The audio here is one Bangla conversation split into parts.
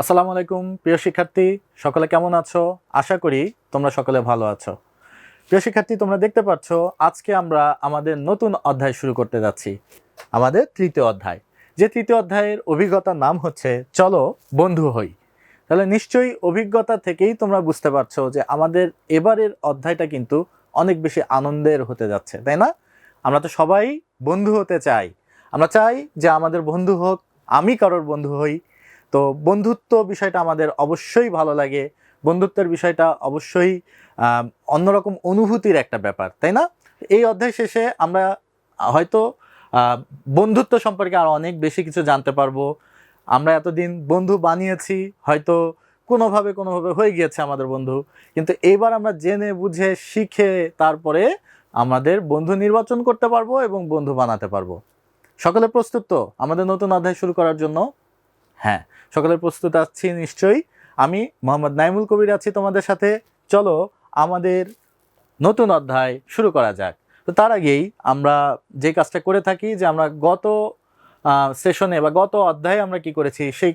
আসসালামু আলাইকুম, প্রিয় শিক্ষার্থী, সকলে কেমন আছো? আশা করি তোমরা সকলে ভালো আছো। প্রিয় শিক্ষার্থী, তোমরা দেখতে পাচ্ছ, আজকে আমরা আমাদের নতুন অধ্যায় শুরু করতে যাচ্ছি, আমাদের তৃতীয় অধ্যায়। যে তৃতীয় অধ্যায়ের অভিজ্ঞতার নাম হচ্ছে, চলো বন্ধু হই। তাহলে নিশ্চয়ই অভিজ্ঞতা থেকেই তোমরা বুঝতে পারছ যে আমাদের এবারের অধ্যায়টা কিন্তু অনেক বেশি আনন্দের হতে যাচ্ছে, তাই না? আমরা তো সবাই বন্ধু হতে চাই। আমরা চাই যে আমাদের বন্ধু হোক, আমি কারোর বন্ধু হই তো বন্ধুত্ব বিষয়টা আমাদের অবশ্যই ভালো লাগে। বন্ধুত্বের বিষয়টা অবশ্যই অন্যরকম অনুভূতির একটা ব্যাপার, তাই না? এই অধ্যায় শেষে আমরা হয়তো বন্ধুত্ব সম্পর্কে আরও অনেক বেশি কিছু জানতে পারব। আমরা এতদিন বন্ধু বানিয়েছি, হয়তো কোনোভাবে কোনোভাবে হয়ে গিয়েছে আমাদের বন্ধু। কিন্তু এইবার আমরা জেনে, বুঝে, শিখে তারপরে আমাদের বন্ধু নির্বাচন করতে পারব এবং বন্ধু বানাতে পারব। সকলে প্রস্তুত তো? আমাদের নতুন অধ্যায় শুরু করার জন্য। হ্যাঁ সকলের প্রস্তুত আছি নিশ্চয়ই। আমি মোহাম্মদ নাইমুল কবির আছি তোমাদের সাথে। চলো আমাদের নতুন অধ্যায় শুরু করা যাক। তো তার আগেই আমরা যে কাজটা করে থাকি, যে আমরা গত সেশনে বা গত অধ্যায়ে আমরা কি করেছি, সেই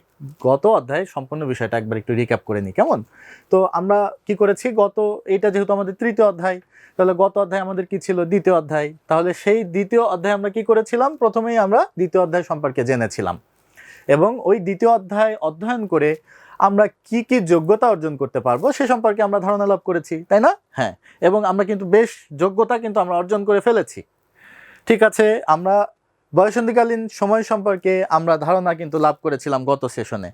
গত অধ্যায়ে সম্পূর্ণ বিষয়টা একবার একটু রিক্যাপ করে নিই, কেমন? তো আমরা কি করেছি, গত এটা যেহেতু আমাদের তৃতীয় অধ্যায়, তাহলে গত অধ্যায় আমাদের কি ছিল? দ্বিতীয় অধ্যায়। তাহলে সেই দ্বিতীয় অধ্যায় আমরা কি করেছিলাম? প্রথমেই আমরা দ্বিতীয় অধ্যায় সম্পর্কে জেনেছিলাম। এবং ওই দ্বিতীয় অধ্যায় অধ্যয়ন করে আমরা কি কি যোগ্যতা অর্জন করতে পারব সে সম্পর্কে আমরা ধারণা লাভ করেছি, তাই না? হ্যাঁ এবং আমরা কিন্তু বেশ যোগ্যতা কিন্তু আমরা অর্জন করে ফেলেছি। ঠিক আছে, আমরা বয়সন্ধিকালীন সময় সম্পর্কে আমরা ধারণা কিন্তু লাভ করেছিলাম গত সেশনে।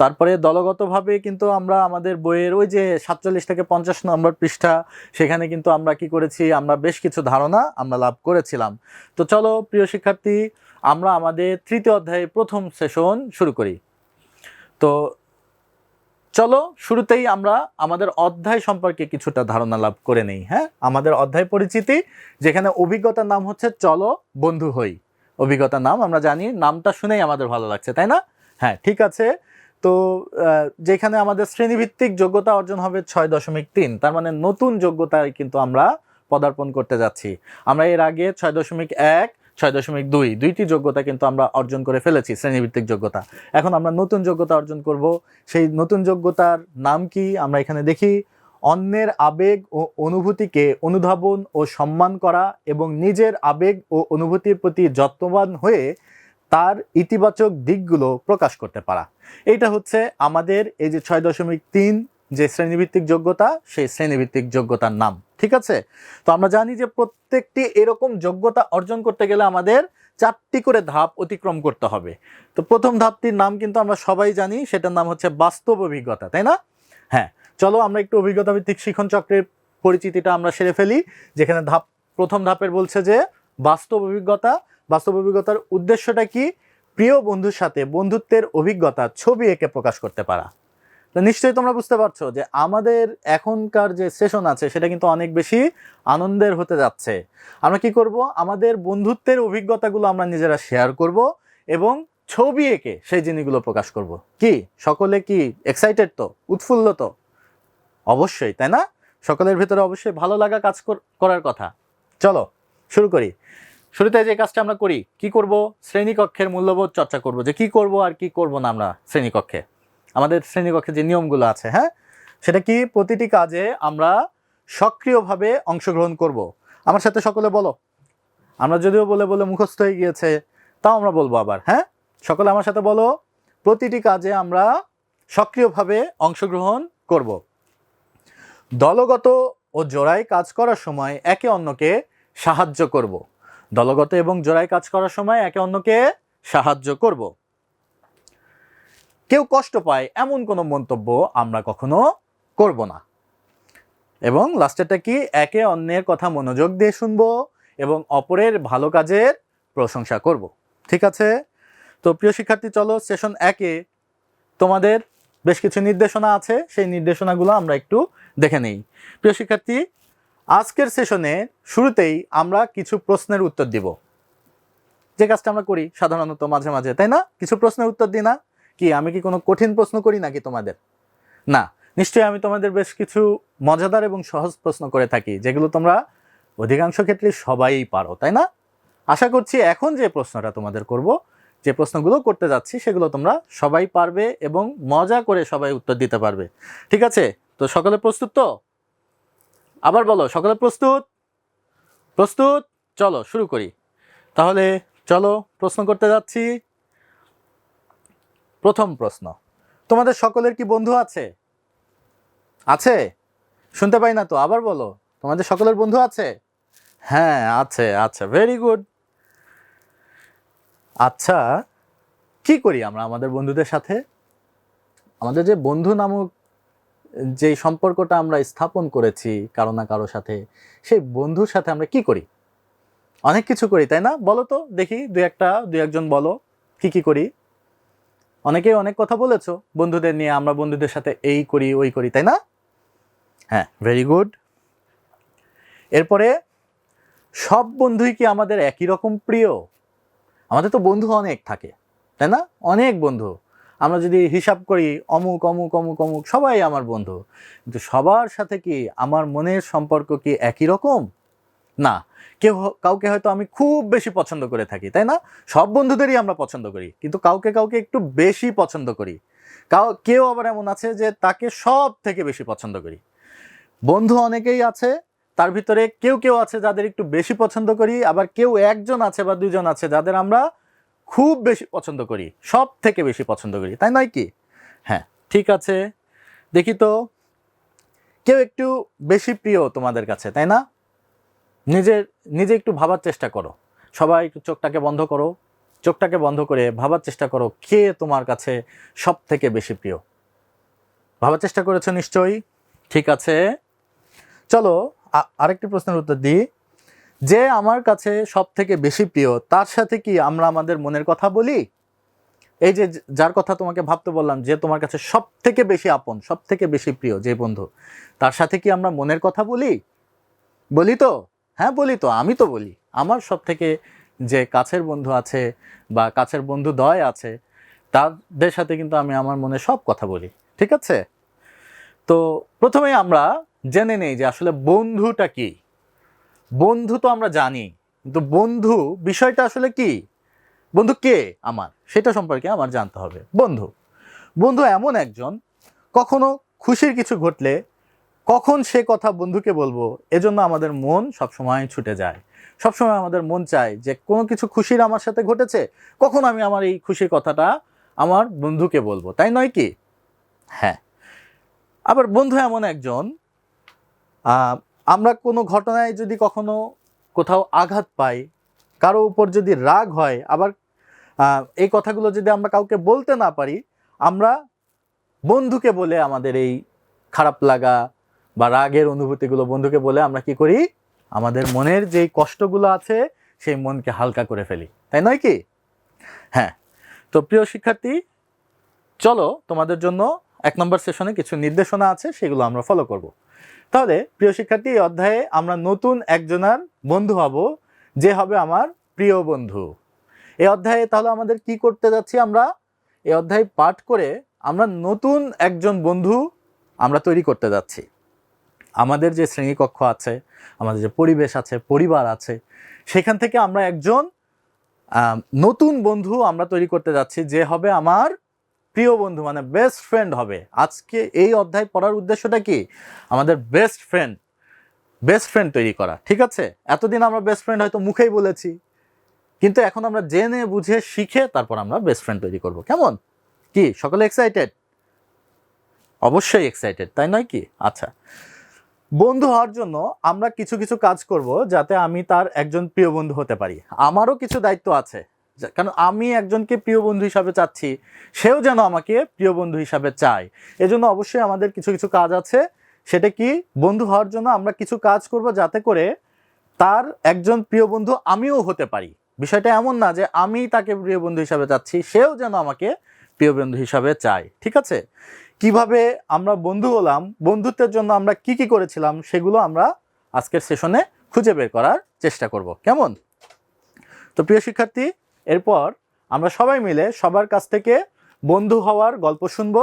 তারপরে দলগতভাবে কিন্তু আমরা আমাদের বইয়ের ওই যে সাতচল্লিশ থেকে পঞ্চাশ নম্বর পৃষ্ঠা, সেখানে কিন্তু আমরা কি করেছি, আমরা বেশ কিছু ধারণা আমরা লাভ করেছিলাম। তো চলো, প্রিয় শিক্ষার্থী, আমরা আমাদের তৃতীয় অধ্যায়ে প্রথম সেশন শুরু করি। তো চলো, শুরুতেই আমরা আমাদের অধ্যায় সম্পর্কে কিছুটা ধারণা লাভ করে নেই হ্যাঁ? আমাদের অধ্যায় পরিচিতি, যেখানে অভিজ্ঞতার নাম হচ্ছে, চলো বন্ধু হই। অভিজ্ঞতার নাম, আমরা জানি নামটা শুনেই আমাদের ভালো লাগছে, তাই না? হ্যাঁ ঠিক আছে। তো যেখানে আমাদের শ্রেণীভিত্তিক যোগ্যতা অর্জন হবে ছয় দশমিক তিন, তার মানে নতুন যোগ্যতায় কিন্তু আমরা পদার্পণ করতে যাচ্ছি। আমরা এর আগে ছয় দশমিক এক, ছয় দশমিক দুই, দুইটি যোগ্যতা কিন্তু আমরা অর্জন করে ফেলেছি, শ্রেণীভিত্তিক যোগ্যতা। এখন আমরা নতুন যোগ্যতা অর্জন করব। সেই নতুন যোগ্যতার নাম কি? আমরা এখানে দেখি অন্যের আবেগ ও অনুভূতিকে অনুধাবন ও সম্মান করা এবং নিজের আবেগ ও অনুভূতির প্রতি যত্নবান হয়ে তার ইতিবাচক দিকগুলো প্রকাশ করতে পারা। এইটা হচ্ছে আমাদের এই যে ছয় দশমিক তিন যে শ্রেণীভিত্তিক যোগ্যতা, সেই শ্রেণীভিত্তিক যোগ্যতার নাম। ঠিক আছে? তো আমরা জানি যে প্রত্যেকটি এরকম যোগ্যতা অর্জন করতে গেলে আমাদের চারটি করে ধাপ অতিক্রম করতে হবে। তো প্রথম ধাপটির নাম কিন্তু আমরা সবাই জানি, সেটার নাম হচ্ছে বাস্তব অভিজ্ঞতা, তাই না? হ্যাঁ চলো আমরা একটু অভিজ্ঞতা ভিত্তিক শিখন চক্রের পরিচিতিটা আমরা সেরে ফেলি, যেখানে ধাপ, প্রথম ধাপের বলছে যে বাস্তব অভিজ্ঞতা, বাস্তব অভিজ্ঞতার উদ্দেশ্যটা কি? প্রিয় বন্ধুর সাথে বন্ধুত্বের অভিজ্ঞতা, ছবি এঁকে প্রকাশ করতে পারা। তো নিশ্চয়ই তোমরা বুঝতে পারছ যে আমাদের এখনকার যে সেশন আছে, সেটা কিন্তু অনেক বেশি আনন্দের হতে যাচ্ছে। আমরা কি করব? আমাদের বন্ধুত্বের অভিজ্ঞতাগুলো আমরা নিজেরা শেয়ার করব এবং ছবি এঁকে সেই জিনিসগুলো প্রকাশ করব। কি? সকলে কি এক্সাইটেড তো? উৎফুল্ল তো? অবশ্যই, তাই না? সকলের ভিতরে অবশ্যই ভালো লাগা কাজ করার কথা। চলো, শুরু করি। শুরুতে যে কাজটা আমরা করি, কি করব? শ্রেণীকক্ষের মূল্যবোধ চর্চা করব যে কি করব আর কি করব না আমরা শ্রেণীকক্ষে। আমাদের শ্রেণীকক্ষে যে নিয়মগুলো আছে হ্যাঁ? সেটা কি? প্রতিটি কাজে আমরা সক্রিয়ভাবে অংশগ্রহণ করব। আমার সাথে সকলে বলো। আমরা যদিও বলে বলে মুখস্থ হয়ে গিয়েছে, তাও আমরা বলব আবার হ্যাঁ? সকলে আমার সাথে বলো। প্রতিটি কাজে আমরা সক্রিয়ভাবে অংশগ্রহণ করব। দলগত ও জোড়ায় কাজ করার সময় একে অন্যকে সাহায্য করব। দলগত এবং জোড়ায় কাজ করার সময় একে অন্যকে সাহায্য করব। কেউ কষ্ট পায় এমন কোনো মন্তব্য আমরা কখনো করব না। এবং লাস্টেরটা কি? একে অন্যের কথা মনোযোগ দিয়ে শুনব এবং অপরের ভালো কাজের প্রশংসা করব। ঠিক আছে? তো প্রিয় শিক্ষার্থী, চলো সেশন একে তোমাদের বেশ কিছু নির্দেশনা আছে। সেই নির্দেশনাগুলো আমরা একটু দেখে নেই। প্রিয় শিক্ষার্থী, আজকের সেশনে শুরুতেই আমরা কিছু প্রশ্নের উত্তর দিব। যে কাজটা আমরা করি সাধারণত মাঝে মাঝে, তাই না? কিছু প্রশ্নের উত্তর দিই না? কি, আমি কি কোনো কঠিন প্রশ্ন করি নাকি তোমাদের? না, নিশ্চয়ই আমি তোমাদের বেশ কিছু মজাদার এবং সহজ প্রশ্ন করে থাকি, যেগুলো তোমরা অধিকাংশ ক্ষেত্রে সবাই পারো, তাই না? আশা করছি এখন যে প্রশ্নটা তোমাদের করব, যে প্রশ্নগুলো করতে যাচ্ছি, সেগুলো তোমরা সবাই পারবে এবং মজা করে সবাই উত্তর দিতে পারবে। ঠিক আছে? তো সকলে প্রস্তুত তো? আবার বলো, সকলে প্রস্তুত? প্রস্তুত? চলো, শুরু করি। তাহলে চলো, প্রশ্ন করতে যাচ্ছি। প্রথম প্রশ্ন, তোমাদের সকলের কি বন্ধু আছে? আছে? শুনতে পাই না তো, আবার বলো, তোমাদের সকলের বন্ধু আছে? হ্যাঁ আছে আচ্ছা ভেরি গুড আচ্ছা কি করি আমরা আমাদের বন্ধুদের সাথে? আমাদের যে বন্ধু নামক যে সম্পর্কটা আমরা স্থাপন করেছি কারও না কারও সাথে, সেই বন্ধুর সাথে আমরা কি করি? অনেক কিছু করি, তাই না? বলো তো, দেখি, দুই একটা, দুই একজন বলো, কি কি করি? অনেকেই অনেক কথা বলেছ, বন্ধুদের নিয়ে আমরা বন্ধুদের সাথে এই করি, ওই করি, তাই না? হ্যাঁ ভেরি গুড এরপরে, সব বন্ধুই কি আমাদের একই রকম প্রিয়? আমাদের তো বন্ধু অনেক থাকে, তাই না? অনেক বন্ধু। আমরা যদি হিসাব করি, অমুক অমুক অমুক অমুক, সবাই আমার বন্ধু। কিন্তু সবার সাথে কি আমার মনের সম্পর্ক কি একই রকম? না। কেউ কাউকে হয়তো আমি খুব বেশি পছন্দ করে থাকি, তাই না? সব বন্ধুদেরই আমরা পছন্দ করি, কিন্তু কাউকে কাউকে একটু বেশি পছন্দ করি। কাউ, কেউ আবার এমন আছে যে তাকে সব থেকে বেশি পছন্দ করি। বন্ধু অনেকেই আছে, তার ভিতরে কেউ কেউ আছে যাদের একটু বেশি পছন্দ করি, আবার কেউ একজন আছে বা দুজন আছে যাদের আমরা খুব বেশি পছন্দ করি সব থেকে বেশি পছন্দ করি, তাই নয় কি? হ্যাঁ ঠিক আছে। দেখি তো, কেউ একটু বেশি প্রিয় তোমাদের কাছে, তাই না? নিজের, নিজে একটু ভাবার চেষ্টা করো। সবাই একটু চোখটাকে বন্ধ করো। চোখটাকে বন্ধ করে ভাবার চেষ্টা করো কে তোমার কাছে সব থেকে বেশি প্রিয়। ভাবার চেষ্টা করেছ নিশ্চয়ই? ঠিক আছে। চলো আরেকটি প্রশ্নের উত্তর দিই। যে আমার কাছে সব থেকে বেশি প্রিয়, তার সাথে কি আমরা আমাদের মনের কথা বলি? এই যে যার কথা তোমাকে ভাবতে বললাম, যে তোমার কাছে সব থেকে বেশি আপন সব থেকে বেশি প্রিয়, যে বন্ধু, তার সাথে কি আমরা মনের কথা বলি? বলি তো? হ্যাঁ বলি তো, আমি তো বলি। আমার সব থেকে যে কাছের বন্ধু আছে বা কাছের বন্ধু দয় আছে, তাদের সাথে কিন্তু আমি আমার মনে সব কথা বলি, ঠিক আছে? তো প্রথমেই আমরা জেনে নেই যে আসলে বন্ধুটা কি। বন্ধু তো আমরা জানি, কিন্তু বন্ধু বিষয়টা আসলে কি? বন্ধু কে? আমার। সেটা সম্পর্কে আমার জানতে হবে। বন্ধু। বন্ধু এমন একজন, কখনো খুশির কিছু ঘটলে কখন সে কথা বন্ধুকে বলব, এজন্য আমাদের মন সবসময় ছুটে যায়। সবসময় আমাদের মন চায় যে কোনো কিছু খুশির আমার সাথে ঘটেছে, কখন আমি আমার এই খুশির কথাটা আমার বন্ধুকে বলব, তাই নয় কি? হ্যাঁ। আবার বন্ধু এমন একজন আমরা কোনো ঘটনায় যদি কখনো কোথাও আঘাত পাই, কারও উপর যদি রাগ হয়, আবার এই কথাগুলো যদি আমরা কাউকে বলতে না পারি, আমরা বন্ধুকে বলে আমাদের এই খারাপ লাগা বা রাগের অনুভূতিগুলো বন্ধুকে বলে আমরা কি করি? আমাদের মনের যেই কষ্টগুলো আছে, সেই মনকে হালকা করে ফেলি। তাই নয় কি? হ্যাঁ। তো প্রিয় শিক্ষার্থী, চলো তোমাদের জন্য এক নম্বর সেশনে কিছু নির্দেশনা আছে, সেগুলো আমরা ফলো করব। তাহলে প্রিয় শিক্ষার্থী, এই অধ্যায়ে আমরা নতুন একজনার বন্ধু হব, যে হবে আমার প্রিয় বন্ধু। এই অধ্যায়ে তাহলে আমাদের কি করতে যাচ্ছি আমরা? এই অধ্যায় পাঠ করে আমরা নতুন একজন বন্ধু আমরা তৈরি করতে যাচ্ছি। আমাদের যে শ্রেণীকক্ষ আছে, আমাদের যে পরিবেশ আছে, পরিবার আছে, সেখান থেকে আমরা একজন নতুন বন্ধু আমরা তৈরি করতে যাচ্ছি, যে হবে আমার প্রিয় বন্ধু মানে বেস্ট ফ্রেন্ড হবে। আজকে এই অধ্যায় পড়ার উদ্দেশ্যটা কি? আমাদের বেস্ট ফ্রেন্ড বেস্ট ফ্রেন্ড তৈরি করা, ঠিক আছে? এতদিন আমরা বেস্ট ফ্রেন্ড হয়তো মুখেই বলেছি, কিন্তু এখন আমরা জেনে, বুঝে, শিখে তারপর আমরা বেস্ট ফ্রেন্ড তৈরি করব। কেমন? কি, সকলে এক্সাইটেড অবশ্যই এক্সাইটেড তাই নয় কি? আচ্ছা। বন্ধু হওয়ার জন্য আমরা কিছু কিছু কাজ করব যাতে আমি তার একজন প্রিয় বন্ধু হতে পারি। আমারও কিছু দায়িত্ব আছে। কারণ আমি একজনকে প্রিয় বন্ধু হিসাবে চাচ্ছি, সেও যেন আমাকে প্রিয় বন্ধু হিসাবে চায়। এজন্য অবশ্যই আমাদের কিছু কিছু কাজ আছে। সেটা কি? বন্ধু হওয়ার জন্য আমরা কিছু কাজ করব যাতে করে তার একজন প্রিয় বন্ধু আমিও হতে পারি। বিষয়টা এমন না যে আমি তাকে প্রিয় বন্ধু হিসাবে চাচ্ছি, সেও যেন আমাকে প্রিয় বন্ধু হিসাবে চায়। ঠিক আছে? কীভাবে আমরা বন্ধু হলাম, বন্ধুত্বের জন্য আমরা কি কি করেছিলাম, সেগুলো আমরা আজকের সেশনে খুঁজে বের করার চেষ্টা করব। কেমন? তো প্রিয় শিক্ষার্থী এরপর আমরা সবাই মিলে সবার কাছ থেকে বন্ধু হওয়ার গল্প শুনব।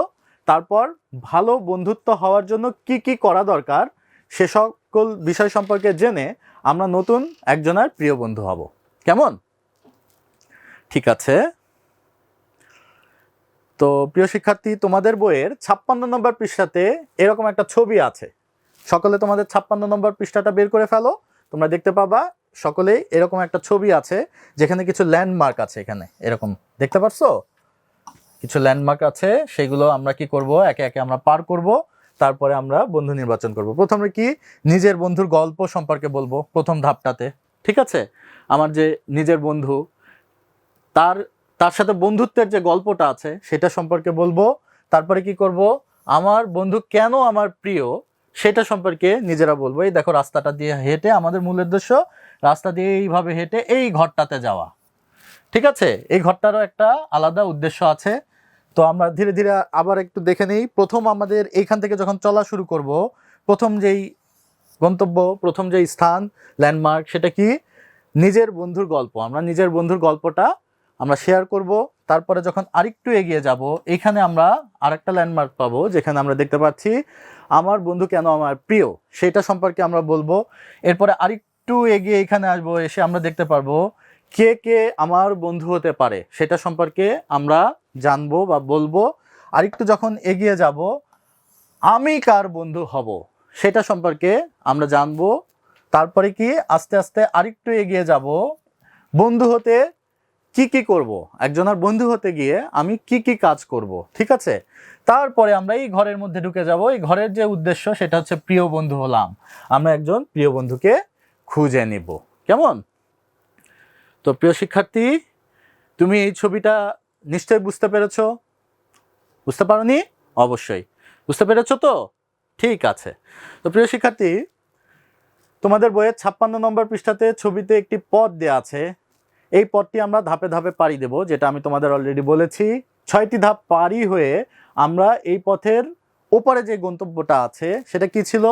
তারপর ভালো বন্ধুত্ব হওয়ার জন্য কি কি করা দরকার সে সকল বিষয় সম্পর্কে জেনে আমরা নতুন একজনের প্রিয় বন্ধু হব। কেমন? ঠিক আছে। তো প্রিয় শিক্ষার্থী, তোমাদের বইয়ের ছাপ্পান্ন নম্বর পৃষ্ঠাতে এরকম একটা ছবি আছে। সকলে তোমাদের ছাপ্পান্ন নম্বর পৃষ্ঠাটা বের করে ফেলো। তোমরা দেখতে পাবা সকলেই এরকম একটা ছবি আছে, যেখানে কিছু ল্যান্ডমার্ক আছে এখানে। এরকম। দেখতে পারছ? কিছু ল্যান্ডমার্ক আছে, সেগুলো আমরা কি করব? একে একে আমরা পার করব, তারপরে আমরা বন্ধু নির্বাচন করব। প্রথমে কি? নিজের বন্ধুর গল্প সম্পর্কে বলব, প্রথম ধাপটাতে। ঠিক আছে? আমার যে নিজের বন্ধু, তার তার সাথে বন্ধুত্বের যে গল্পটা আছে, সেটা সম্পর্কে বলব। তারপরে কি করব? আমার বন্ধু কেন আমার প্রিয়? সেটা সম্পর্কে নিজেরা বলব। এই দেখো রাস্তাটা দিয়ে হেঁটে আমাদের মূল উদ্দেশ্য, রাস্তা দিয়ে এইভাবে হেঁটে এই ঘরটাতে যাওয়া। ঠিক আছে? এই ঘরটারও একটা আলাদা উদ্দেশ্য আছে। তো আমরা ধীরে ধীরে আবার একটু দেখে নিই। প্রথম আমাদের এইখান থেকে যখন চলা শুরু করব, প্রথম যেই গন্তব্য, প্রথম যেই স্থান ল্যান্ডমার্ক সেটা কি? নিজের বন্ধুর গল্প। আমরা নিজের বন্ধুর গল্পটা আমরা শেয়ার করব। তারপরে যখন আরেকটু এগিয়ে যাব এইখানে আমরা আরেকটা ল্যান্ডমার্ক পাবো, যেখানে আমরা দেখতে পাচ্ছি আমার বন্ধু কেন আমার প্রিয়? সেটা সম্পর্কে আমরা বলব। এরপরে আরেকটু এগিয়ে এখানে আসব, এসে আমরা দেখতে পারব কে কে আমার বন্ধু হতে পারে। সেটা সম্পর্কে আমরা জানব বা বলব। আরেকটু যখন এগিয়ে যাব, আমি কার বন্ধু হব? সেটা সম্পর্কে আমরা জানব। তারপরে কি আস্তে আস্তে আরেকটু এগিয়ে যাব। বন্ধু হতে কি কি করব? একজনের বন্ধু হতে গিয়ে আমি কি কি কাজ করব? ঠিক আছে? তারপরে আমরা এই ঘরের মধ্যে ঢুকে যাব। এই ঘরের যে উদ্দেশ্য সেটা হচ্ছে প্রিয় বন্ধু হলাম। আমরা একজন প্রিয় বন্ধুকে খুঁজে নিব। কেমন? তো প্রিয় শিক্ষার্থী, তুমি এই ছবিটা নিশ্চয়ই বুঝতে পেরেছ? বুঝতে পারোনি? অবশ্যই। বুঝতে পেরেছ তো? ঠিক আছে। তো প্রিয় শিক্ষার্থী, তোমাদের বইয়ের ছাপ্পান্ন নম্বর পৃষ্ঠাতে ছবিতে একটি পদ দেওয়া আছে। এই পথটি আমরা ধাপে ধাপে পাড়ি দেব, যেটা আমি তোমাদের অলরেডি বলেছি। ছয়টি ধাপ পাড়ি হয়ে আমরা এই পথের ওপারে যে গন্তব্যটা আছে, সেটা কি ছিল?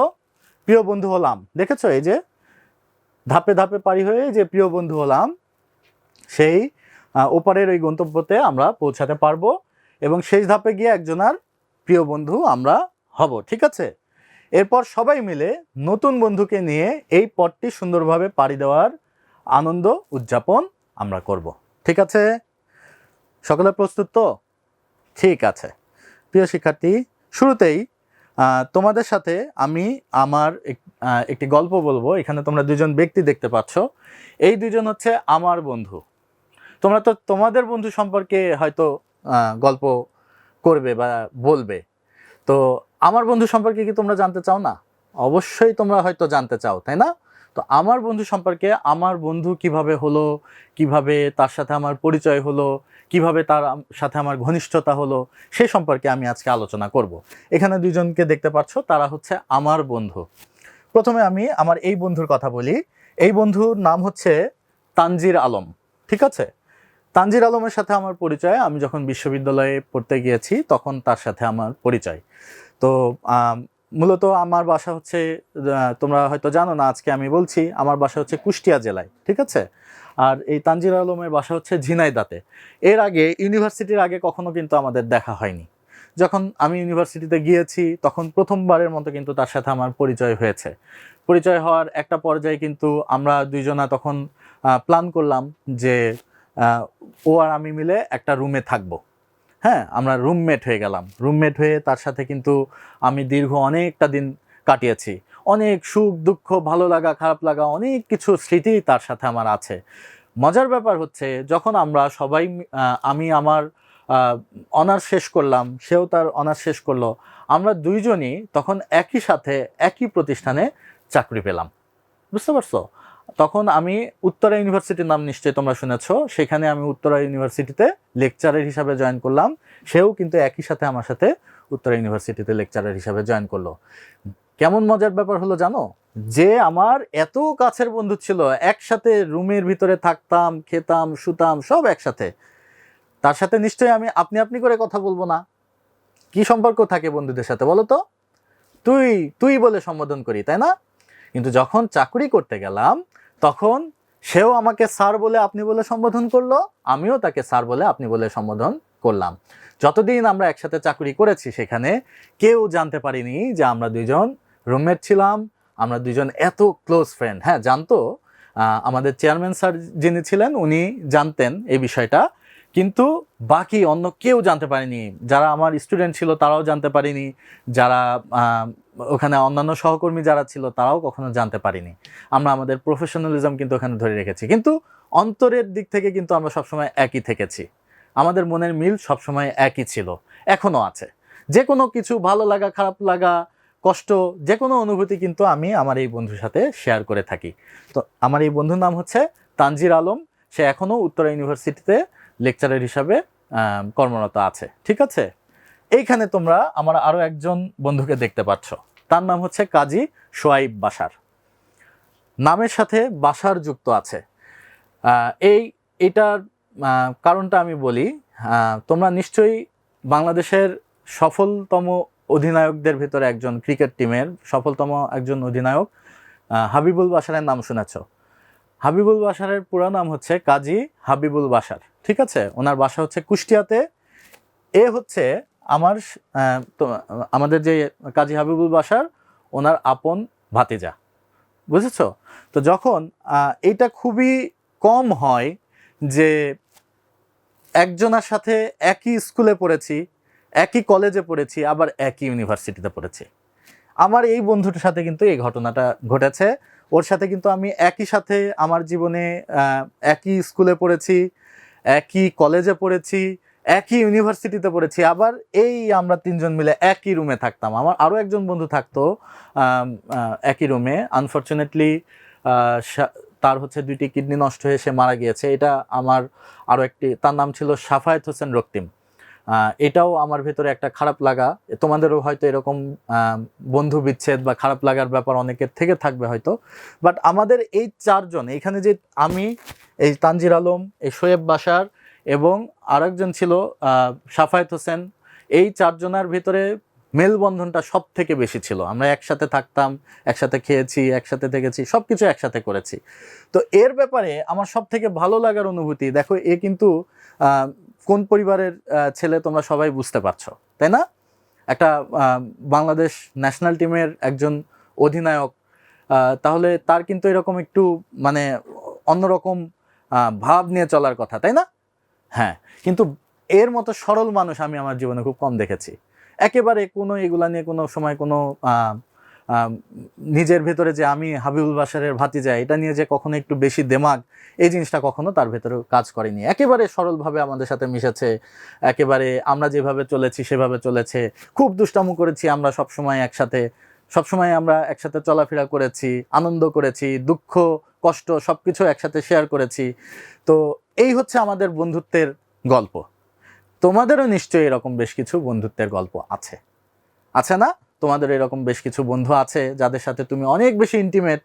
প্রিয় বন্ধু হলাম। দেখেছ এই যে? ধাপে ধাপে পাড়ি হয়ে যে প্রিয় বন্ধু হলাম, সেই ওপারের ওই গন্তব্যতে আমরা পৌঁছাতে পারব এবং শেষ ধাপে গিয়ে একজনার প্রিয় বন্ধু আমরা হব, ঠিক আছে? এরপর সবাই মিলে নতুন বন্ধুকে নিয়ে এই পথটি সুন্দরভাবে পাড়ি দেওয়ার আনন্দ উদযাপন আমরা করব। ঠিক আছে? সকলে প্রস্তুত তো? ঠিক আছে। প্রিয় শিক্ষার্থী, শুরুতেই তোমাদের সাথে আমি আমার এক- একটি গল্প বলব। এখানে তোমরা দুজন ব্যক্তি দেখতে পাচ্ছ। এই দুজন হচ্ছে আমার বন্ধু। তোমরা তো তোমাদের বন্ধু সম্পর্কে হয়তো গল্প করবে বা বলবে। তো আমার বন্ধু সম্পর্কে কি তোমরা জানতে চাও না? অবশ্যই তোমরা হয়তো জানতে চাও, তাই না? তো আমার বন্ধু সম্পর্কে আমার বন্ধু কীভাবে হলো, কীভাবে তার সাথে আমার পরিচয় হলো, কীভাবে তার সাথে আমার ঘনিষ্ঠতা হলো, সে সম্পর্কে আমি আজকে আলোচনা করব। এখানে দুজনকে দেখতে পাচ্ছ তারা হচ্ছে আমার বন্ধু। প্রথমে আমি আমার এই বন্ধুর কথা বলি। এই বন্ধুর নাম হচ্ছে তানজির আলম, ঠিক আছে? তানজির আলমের সাথে আমার পরিচয়, আমি যখন বিশ্ববিদ্যালয়ে পড়তে গিয়েছি, তখন তার সাথে আমার পরিচয়। তো মূলত আমার বাসা হচ্ছে তোমরা হয়তো জানো না, আজকে আমি বলছি, আমার বাসা হচ্ছে কুষ্টিয়া জেলায়, ঠিক আছে? আর এই তানজির আলমের বাসা হচ্ছে ঝিনাইদাতে এর আগে ইউনিভার্সিটির আগে কখনো কিন্তু আমাদের দেখা হয়নি। যখন আমি ইউনিভার্সিটিতে গিয়েছি, তখন প্রথমবারের মতো কিন্তু তার সাথে আমার পরিচয় হয়েছে। পরিচয় হওয়ার একটা পর্যায়ে কিন্তু আমরা দুইজনা তখন প্ল্যান করলাম যে ও আর আমি মিলে একটা রুমে থাকব। হ্যাঁ আমরা রুমমেট হয়ে গেলাম। রুমমেট হয়ে তার সাথে কিন্তু আমি দীর্ঘ অনেকটা দিন কাটিয়েছি। অনেক সুখ, দুঃখ, ভালো লাগা, খারাপ লাগা, অনেক কিছু স্মৃতি তার সাথে আমার আছে। মজার ব্যাপার হচ্ছে, যখন আমরা সবাই আমি আমার অনার্স শেষ করলাম, সেও তার অনার্স শেষ করল, আমরা দুইজনই তখন একই সাথে, একই প্রতিষ্ঠানে চাকরি পেলাম। বুঝতে পারছ? তখন আমি উত্তরা ইউনিভার্সিটির নাম নিশ্চয়ই তোমরা শুনেছো। সেখানে আমি উত্তরা ইউনিভার্সিটিতে লেকচারের হিসাবে জয়েন করলাম। সেও কিন্তু একই সাথে আমার সাথে উত্তরা ইউনিভার্সিটিতে লেকচারার হিসাবে জয়েন করল। কেমন মজার ব্যাপার হলো জানো? যে আমার এত কাছের বন্ধু ছিল, একসাথে রুমের ভিতরে থাকতাম, খেতাম, শুতাম, সব একসাথে। তার সাথে নিশ্চয়ই আমি আপনি আপনি করে কথা বলব না। কি সম্পর্ক থাকে বন্ধুদের সাথে বলো তো? তুই তুই বলে সম্বোধন করি, তাই না? কিন্তু যখন চাকরি করতে গেলাম তখন সেও আমাকে স্যার বলে আপনি বলে সম্বোধন করল, আমিও তাকে স্যার বলে আপনি বলে সম্বোধন করলাম। যতদিন আমরা একসাথে চাকরি করেছি সেখানে কেউ জানতে পারিনি যে আমরা দুইজন রুমমেট ছিলাম, আমরা দুইজন এত ক্লোজ ফ্রেন্ড। হ্যাঁ জানতো আমাদের চেয়ারম্যান স্যার যিনি ছিলেন উনি জানতেন এই বিষয়টা, কিন্তু বাকি অন্য কেউ জানতে পারেনি। যারা আমার স্টুডেন্ট ছিল তারাও জানতে পারেনি, যারা ওখানে অন্যান্য সহকর্মী যারা ছিল, তারাও কখনো জানতে পারিনি। আমরা আমাদের প্রফেশনালিজম কিন্তু ওখানে ধরে রেখেছি। কিন্তু অন্তরের দিক থেকে কিন্তু আমরা সবসময় একই থেকেছি। আমাদের মনের মিল সবসময় একই ছিল, এখনও আছে। যে কোনো কিছু ভালো লাগা, খারাপ লাগা, কষ্ট যে কোনো অনুভূতি কিন্তু আমি আমার এই বন্ধুর সাথে শেয়ার করে থাকি। তো আমার এই বন্ধুর নাম হচ্ছে তানজির আলম। সে এখনও উত্তরা ইউনিভার্সিটিতে লেকচারার হিসাবে কর্মরত আছে। ঠিক আছে? এইখানে তোমরা আমার আরও একজন বন্ধুকে দেখতে পাচ্ছ। তার নাম হচ্ছে কাজী সোয়াইব বাসার। নামের সাথে বাসার যুক্ত আছে। এই, এটার কারণটা আমি বলি তোমরা নিশ্চয়ই বাংলাদেশের সফলতম অধিনায়কদের ভিতরে একজন ক্রিকেট টিমের সফলতম একজন অধিনায়ক হাবিবুল বাসারের নাম শুনেছ। হাবিবুল বাসারের পুরো নাম হচ্ছে কাজী হাবিবুল বাসার ঠিক আছে? ওনার বাসা হচ্ছে কুষ্টিয়াতে। এ হচ্ছে আমার আমাদের যে কাজী হাবিবুল বাসার ওনার আপন ভাতিজা। বুঝেছ? তো যখন এটা খুবই কম হয় যে একজনের সাথে একই স্কুলে পড়েছি, একই কলেজে পড়েছি, আবার একই ইউনিভার্সিটিতে পড়েছি। আমার এই বন্ধুটার সাথে কিন্তু এই ঘটনাটা ঘটেছে। ওর সাথে কিন্তু আমি একই সাথে আমার জীবনে একই স্কুলে পড়েছি, একই কলেজে পড়েছি একই ইউনিভার্সিটিতে পড়েছি, আবার এই আমরা তিনজন মিলে একই রুমে থাকতাম। আমার আরও একজন বন্ধু থাকতো একই রুমে আনফর্চুনেটলি তার হচ্ছে দুইটি কিডনি নষ্ট হয়ে সে মারা গিয়েছে। এটা আমার আরও একটি, তার নাম ছিল সাফায়েত হোসেন রক্তিম। এটাও আমার ভেতরে একটা খারাপ লাগা। তোমাদেরও হয়তো এরকম বন্ধু বিচ্ছেদ বা খারাপ লাগার ব্যাপার অনেকের থেকে থাকবে হয়তো। বাট আমাদের এই চারজন, এখানে যে আমি, এই তানজির আলম, এই শোয়েব বাসার এবং আরেকজন ছিল সাফায়েত হোসেন। এই চারজনের ভিতরে মেলবন্ধনটা সব থেকে বেশি ছিল। আমরা একসাথে থাকতাম, একসাথে খেয়েছি, একসাথে থেকেছি সব কিছু একসাথে করেছি। তো এর ব্যাপারে আমার সব থেকে ভালো লাগার অনুভূতি, দেখো, এ কিন্তু কোন পরিবারের ছেলে তোমরা সবাই বুঝতে পারছ, তাই না? একটা বাংলাদেশ ন্যাশনাল টিমের একজন অধিনায়ক তাহলে তার কিন্তু এরকম একটু মানে অন্যরকম ভাব নিয়ে চলার কথা, তাই না? হ্যাঁ কিন্তু এর মতো সরল মানুষ আমি আমার জীবনে খুব কম দেখেছি। একেবারে কোনো এগুলা নিয়ে কোনো সময় কোনো নিজের ভেতরে যে আমি হাবিবুল বাসারের ভাতিজা, এটা নিয়ে যে কখনো একটু বেশি দেমাগ, এই জিনিসটা কখনো তার ভেতরে কাজ করেনি। একেবারে সরলভাবে আমাদের সাথে মিশেছে, একেবারে আমরা যেভাবে চলেছি সেভাবে চলেছে। খুব দুষ্টামু করেছি আমরা সব সময় একসাথে, সবসময় আমরা একসাথে চলাফেরা করেছি, আনন্দ করেছি, দুঃখ, কষ্ট সব কিছু একসাথে শেয়ার করেছি। তো এই হচ্ছে আমাদের বন্ধুত্বের গল্প। তোমাদেরও নিশ্চয়ই এরকম বেশ কিছু বন্ধুত্বের গল্প আছে। আছে না? তোমাদের এরকম বেশ কিছু বন্ধু আছে যাদের সাথে তুমি অনেক বেশি ইন্টিমেট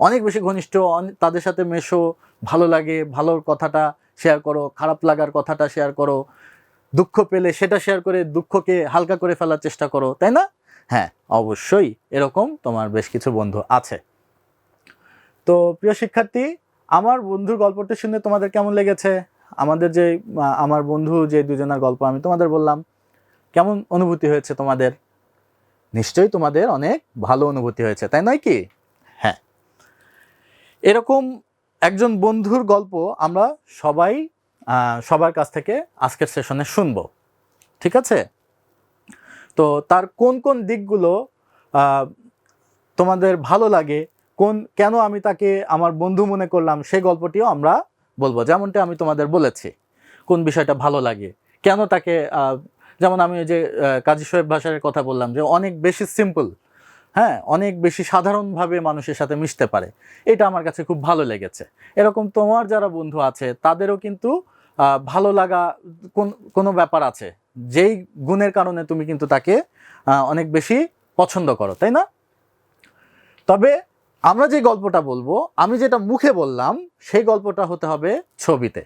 অনেক বেশি ঘনিষ্ঠ তাদের সাথে মেশো, ভালো লাগে, ভালোর কথাটা শেয়ার করো, খারাপ লাগার কথাটা শেয়ার করো, দুঃখ পেলে সেটা শেয়ার করে দুঃখকে হালকা করে ফেলার চেষ্টা করো, তাই না? হ্যাঁ অবশ্যই এরকম তোমার বেশ কিছু বন্ধু আছে। তো প্রিয় শিক্ষার্থী আমার বন্ধুর গল্পটা শুনে তোমাদের কেমন লেগেছে? আমাদের যে আমার বন্ধু যে দুজনের গল্প আমি তোমাদের বললাম, কেমন অনুভূতি হয়েছে তোমাদের? নিশ্চয়ই তোমাদের অনেক ভালো অনুভূতি হয়েছে, তাই নয় কি? হ্যাঁ। এরকম একজন বন্ধুর গল্প আমরা সবাই সবার কাছ থেকে আজকের সেশনে শুনব, ঠিক আছে? তো তার কোন কোন দিকগুলো তোমাদের ভালো লাগে কোন, কেন আমি তাকে আমার বন্ধু মনে করলাম সেই গল্পটিও আমরা বলব। যেমনটা আমি তোমাদের বলেছি, কোন বিষয়টা ভালো লাগে। কেন তাকে যেমন আমি ওই যে কাজী সোহেব ভাষার কথা বললাম যে, অনেক বেশি সিম্পল হ্যাঁ অনেক বেশি সাধারণভাবে মানুষের সাথে মিশতে পারে। এটা আমার কাছে খুব ভালো লেগেছে। এরকম তোমার যারা বন্ধু আছে, তাদেরও কিন্তু ভালো লাগা কোন, কোনো ব্যাপার আছে। যেই গুণের কারণে তুমি কিন্তু তাকে অনেক বেশি পছন্দ করো, তাই না? তবে আমরা যে গল্পটা বলব, আমি যেটা মুখে বললাম, সেই গল্পটা হতে হবে ছবিতে।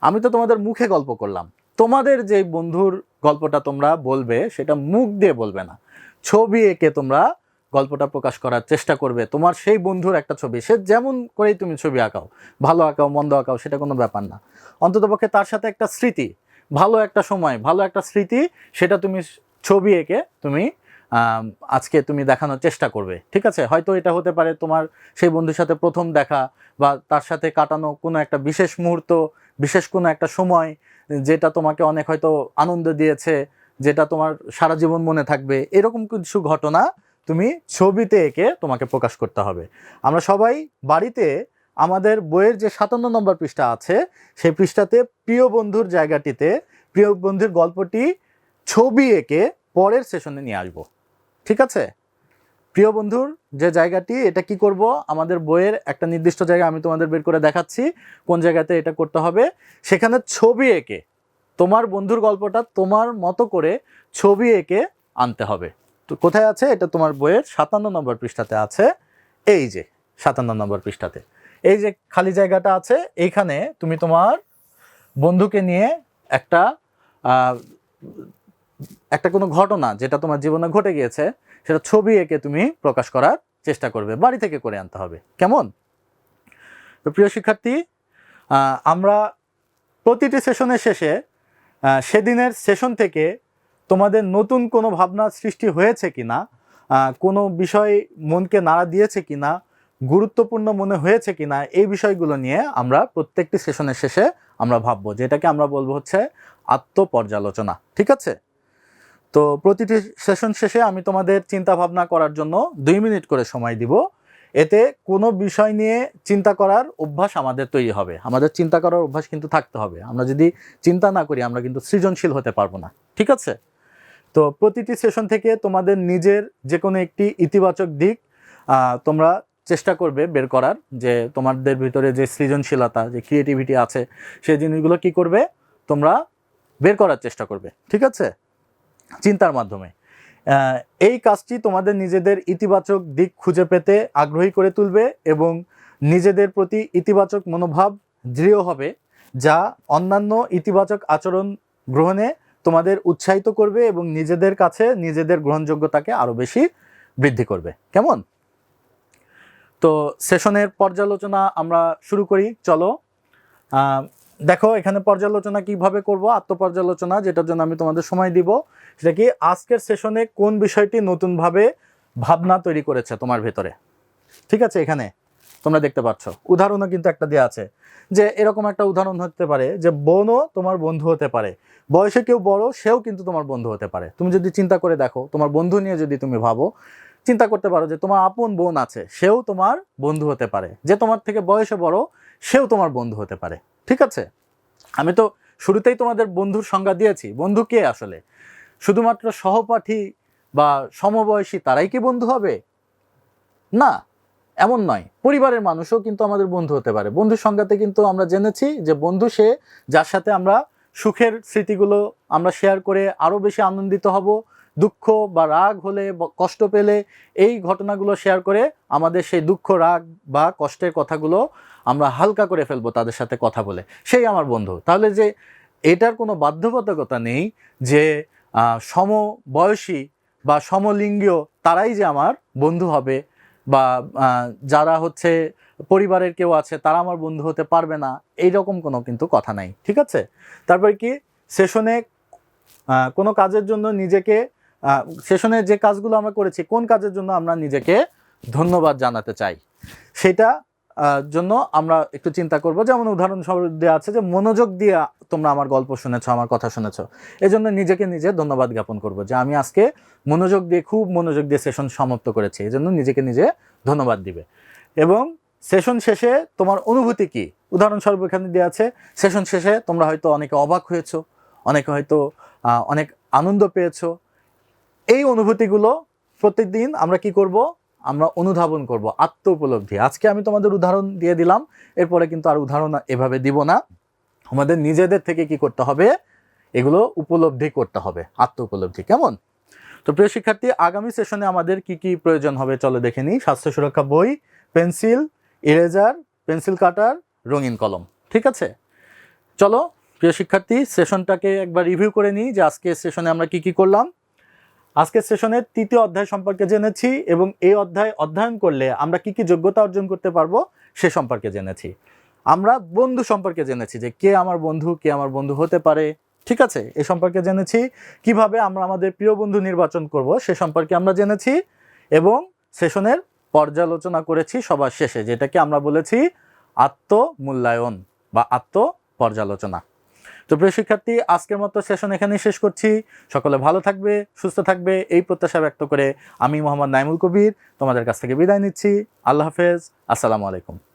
আমি তো তোমাদের মুখে গল্প করলাম। তোমাদের যে বন্ধুর গল্পটা তোমরা বলবে, সেটা মুখ দিয়ে বলবে না। ছবি এঁকে তোমরা গল্পটা প্রকাশ করার চেষ্টা করবে। তোমার সেই বন্ধুর একটা ছবি, সে যেমন করেই তুমি ছবি আঁকাও, ভালো আঁকাও, মন্দ আঁকাও, সেটা কোনো ব্যাপার না। অন্ততপক্ষে তার সাথে একটা স্মৃতি, ভালো একটা সময়, ভালো একটা স্মৃতি, সেটা তুমি ছবি এঁকে তুমি আজকে তুমি দেখানোর চেষ্টা করবে। ঠিক আছে? হয়তো এটা হতে পারে তোমার সেই বন্ধুর সাথে প্রথম দেখা বা তার সাথে কাটানো কোনো একটা বিশেষ মুহূর্ত, বিশেষ কোনো একটা সময় যেটা তোমাকে অনেক হয়তো আনন্দ দিয়েছে, যেটা তোমার সারা জীবন মনে থাকবে। এরকম কিছু ঘটনা তুমি ছবিতে এঁকে তোমাকে প্রকাশ করতে হবে। আমরা সবাই বাড়িতে আমাদের বইয়ের যে সাতান্ন নম্বর পৃষ্ঠা আছে, সেই পৃষ্ঠাতে প্রিয় বন্ধুর জায়গাটিতে প্রিয় বন্ধুর গল্পটি ছবি এঁকে পরের সেশনে নিয়ে আসব। ঠিক আছে? প্রিয় বন্ধুর, যে জায়গাটি, এটা কি করব? আমাদের বইয়ের একটা নির্দিষ্ট জায়গা আমি তোমাদের বের করে দেখাচ্ছি, কোন জায়গাতে এটা করতে হবে। সেখানে ছবি এঁকে, তোমার বন্ধুর গল্পটা তোমার মতো করে ছবি এঁকে আনতে হবে। তো কোথায় আছে? এটা তোমার বইয়ের সাতান্ন নম্বর পৃষ্ঠাতে আছে। এই যে, সাতান্ন নম্বর পৃষ্ঠাতে। এই যে খালি জায়গাটা আছে, এইখানে তুমি তোমার বন্ধুকে নিয়ে একটা একটা কোনো ঘটনা যেটা তোমার জীবনে ঘটে গিয়েছে, সেটা ছবি এঁকে তুমি প্রকাশ করার চেষ্টা করবে, বাড়ি থেকে করে আনতে হবে। কেমন? তো প্রিয় শিক্ষার্থী আমরা প্রতিটি সেশনের শেষে সেদিনের সেশন থেকে তোমাদের নতুন কোনো ভাবনা সৃষ্টি হয়েছে কি না কোনো বিষয় মনকে নাড়া দিয়েছে কিনা, গুরুত্বপূর্ণ মনে হয়েছে কিনা, এই বিষয়গুলো নিয়ে আমরা প্রত্যেকটি সেশনের শেষে আমরা ভাববো, যেটাকে আমরা বলব হচ্ছে আত্মপর্যালোচনা, ঠিক আছে? তো প্রতিটি সেশন শেষে আমি তোমাদের চিন্তা ভাবনা করার জন্য দুই মিনিট করে সময় দিব। এতে কোনো বিষয় নিয়ে চিন্তা করার অভ্যাস আমাদের তৈরি হবে। আমাদের চিন্তা করার অভ্যাস কিন্তু থাকতে হবে। আমরা যদি চিন্তা না করি, আমরা কিন্তু সৃজনশীল হতে পারব না। ঠিক আছে? তো প্রতিটি সেশন থেকে তোমাদের নিজের যে কোনো একটি ইতিবাচক দিক তোমরা চেষ্টা করবে বের করার যে তোমাদের ভিতরে যে সৃজনশীলতা, যে ক্রিয়েটিভিটি আছে, সেই জিনিসগুলো কি করবে? তোমরা বের করার চেষ্টা করবে। ঠিক আছে? চিন্তার মাধ্যমে। এই কাজটি তোমাদের নিজেদের ইতিবাচক দিক খুঁজে পেতে আগ্রহী করে তুলবে এবং নিজেদের প্রতি ইতিবাচক মনোভাব দৃঢ় হবে, যা অন্যান্য ইতিবাচক আচরণ গ্রহণে তোমাদের উৎসাহিত করবে এবং নিজেদের কাছে নিজেদের গ্রহণযোগ্যতাকে আরও বেশি বৃদ্ধি করবে। কেমন? তো সেশনের পর্যালোচনা আমরা শুরু করি, চলো। দেখো এখানে পর্যালোচনা কীভাবে করব, আত্মপর্যালোচনা, যেটার জন্য আমি তোমাদের সময় দিব। সেটা কি আজকের সেশনে কোন বিষয়টি নতুনভাবে ভাবনা তৈরি করেছে তোমার ভেতরে? ঠিক আছে, এখানে তোমরা দেখতে পাচ্ছ। উদাহরণও কিন্তু একটা দেওয়া আছে যে এরকম একটা উদাহরণ হতে পারে যে বোনও তোমার বন্ধু হতে পারে। বয়সে কেউ বড়, সেও কিন্তু তোমার বন্ধু হতে পারে। তুমি যদি চিন্তা করে দেখো, তোমার বন্ধু নিয়ে যদি তুমি ভাবো, চিন্তা করতে পারো যে তোমার আপন বোন আছে, সেও তোমার বন্ধু হতে পারে। যে তোমার থেকে বয়সে বড়, সেও তোমার বন্ধু হতে পারে। ঠিক আছে? আমি তো শুরুতেই তোমাদের বন্ধুর সংজ্ঞা দিয়েছি। বন্ধু কে আসলে? শুধুমাত্র সহপাঠী বা সমবয়সী তারাই কি বন্ধু হবে? না, এমন নয়। পরিবারের মানুষও কিন্তু আমাদের বন্ধু হতে পারে। বন্ধুর সংজ্ঞাতে কিন্তু আমরা জেনেছি যে বন্ধু সে যার সাথে আমরা সুখের স্মৃতিগুলো আমরা শেয়ার করে আরও বেশি আনন্দিত হব। দুঃখ বা রাগ হলে কষ্ট পেলে এই ঘটনাগুলো শেয়ার করে আমাদের সেই দুঃখ, রাগ বা কষ্টের কথাগুলো আমরা হালকা করে ফেলব তাদের সাথে কথা বলে। সেই আমার বন্ধু। তাহলে যে এটার কোনো বাধ্যবাধকতা নেই যে সমবয়সী বা সমলিঙ্গীয় তারাই যে আমার বন্ধু হবে বা যারা হচ্ছে পরিবারের কেউ আছে, তারা আমার বন্ধু হতে পারবে না এই রকম কোনো কিন্তু কথা নাই, ঠিক আছে? তারপরে কি? সেশনে কোনো কাজের জন্য নিজেকে সেশনে যে কাজগুলো আমরা করেছি, কোন কাজের জন্য আমরা নিজেকে ধন্যবাদ জানাতে চাই? সেটা জন্য আমরা একটু চিন্তা করব। যেমন উদাহরণস্বরূপ দেওয়া আছে যে মনোযোগ দিয়ে তোমরা আমার গল্প শুনেছো, আমার কথা শুনেছো। এজন্য নিজেকে নিজে ধন্যবাদ জ্ঞাপন করব যে আমি আজকে মনোযোগ দিয়ে, খুব মনোযোগ দিয়ে সেশন সমাপ্ত করেছি। এজন্য নিজেকে নিজে ধন্যবাদ দিবে। এবং সেশন শেষে তোমার অনুভূতি কি? উদাহরণস্বরূপ এখানে দেওয়া আছে, সেশন শেষে তোমরা হয়তো অনেকে অবাক হয়েছো, অনেকে হয়তো অনেক আনন্দ পেয়েছ। এই অনুভূতিগুলো প্রত্যেকদিন আমরা কি করব? আমরা অনুধাবন করব আত্ম উপলব্ধি আজকে আমি তোমাদের উদাহরণ দিয়ে দিলাম, এরপরে কিন্তু আর উদাহরণ এভাবে দিব না। আমাদের নিজেদের থেকে কি করতে হবে? এগুলো উপলব্ধি করতে হবে আত্ম উপলব্ধি কেমন? তো প্রিয় শিক্ষার্থী, আগামী সেশনে আমাদের কি কি প্রয়োজন হবে চলো দেখে নিই। স্বাস্থ্য সুরক্ষা বই, পেন্সিল ইরেজার পেন্সিল কাটার, রঙিন কলম। ঠিক আছে? চলো প্রিয় শিক্ষার্থী সেশনটাকে একবার রিভিউ করে নিই যে আজকে সেশনে আমরা কি কি করলাম। আজকের সেশনের তৃতীয় অধ্যায় সম্পর্কে জেনেছি এবং এই অধ্যায় অধ্যয়ন করলে আমরা কি কি যোগ্যতা অর্জন করতে পারব সে সম্পর্কে জেনেছি। আমরা বন্ধু সম্পর্কে জেনেছি যে কে আমার বন্ধু, কে আমার বন্ধু হতে পারে। ঠিক আছে? এ সম্পর্কে জেনেছি। কীভাবে আমরা আমাদের প্রিয় বন্ধু নির্বাচন করব সে সম্পর্কে আমরা জেনেছি এবং সেশনের পর্যালোচনা করেছি সবার শেষে, যেটাকে আমরা বলেছি আত্মমূল্যায়ন বা আত্ম পর্যালোচনা তো প্রিয় শিক্ষার্থী, আজকের মতো সেশন এখানেই শেষ করছি। সকলে ভালো থাকবে, সুস্থ থাকবে এই প্রত্যাশা ব্যক্ত করে আমি মোহাম্মদ নাইমুল কবির তোমাদের কাছ থেকে বিদায় নিচ্ছি। আল্লাহ হাফেজ, আসসালামু আলাইকুম।